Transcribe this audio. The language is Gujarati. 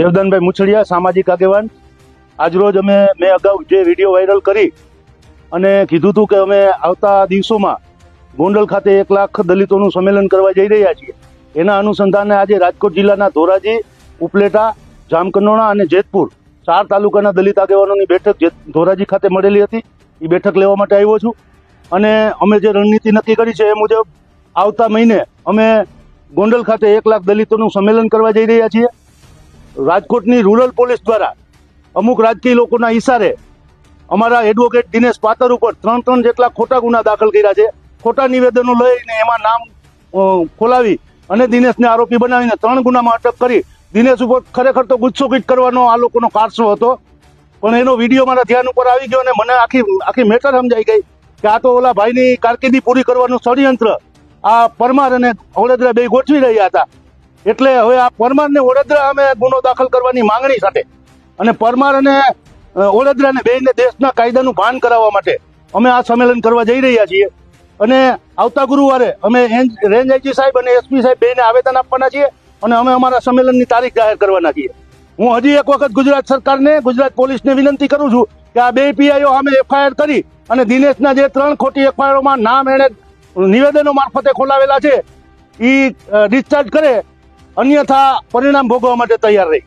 દેવદાનભાઈ મુછડિયા, સામાજિક આગેવાન. આજરોજ અમે મેં અગાઉ જે વીડિયો વાયરલ કરી અને કીધું હતું કે અમે આવતા દિવસોમાં ગોંડલ ખાતે એક લાખ દલિતોનું સંમેલન કરવા જઈ રહ્યા છીએ. એના અનુસંધાને આજે રાજકોટ જિલ્લાના ધોરાજી, ઉપલેટા, જામકંડોણા અને જેતપુર ચાર તાલુકાના દલિત આગેવાનોની બેઠક જે- ધોરાજી ખાતે મળેલી હતી, એ બેઠક લેવા માટે આવ્યો છું. અને અમે જે રણનીતિ નક્કી કરી છે એ મુજબ આવતા મહિને અમે ગોંડલ ખાતે એક લાખ દલિતોનું સંમેલન કરવા જઈ રહ્યા છીએ. રાજકોટની રૂરલ પોલીસ દ્વારા અમુક રાજકીય લોકોના ઈશારે અમારા એડવોકેટ દિનેશ પાતર ઉપર ત્રણ ત્રણ જેટલા ખોટા ગુના દાખલ કર્યા છે. ખોટા નિવેદનો લઈને એમાં નામ ખોલાવી અને દિનેશને આરોપી બનાવીને ત્રણ ગુનામાં અટક કરી. દિનેશ ઉપર ખરેખર તો ગુસ્સોકીટ કરવાનો આ લોકોનો કારસો હતો. પણ એનો વીડિયો મારા ધ્યાન ઉપર આવી ગયો અને મને આખી આખી મેટર સમજાઈ ગઈ કે આ તો ઓલા ભાઈની કારકિર્દી પૂરી કરવાનું ષડયંત્ર આ પરમાર અને વડોદરા બે ગોઠવી રહ્યા હતા. એટલે હવે આ પરમારને વડોદરા અમે ગુનો દાખલ કરવાની માંગણી સાથે અને પરમાર અને વડોદરાને બેને દેશના કાયદાનું ભાન કરાવવા માટે અમે આ સંમેલન કરવા જઈ રહ્યા છીએ. અને આવતા ગુરુવારે અમે રેન્જ આઈજી સાહેબ અને એસપી સાહેબ બેને આવેદન આપવાના છીએ અને અમે અમારા સંમેલનની તારીખ જાહેર કરવાના છીએ. હું હજી એક વખત ગુજરાત સરકારને, ગુજરાત પોલીસને વિનંતી કરું છું કે આ બે પીઆઈઓ અમે એફઆઈઆર કરી અને દિનેશના જે ત્રણ ખોટી એફઆઈઆરમાં નામ એણે નિવેદનો મારફતે ખોલાવેલા છે એ ડિસ્ચાર્જ કરે અન્યથા પરિણામ ભોગવવા માટે તૈયાર રહી.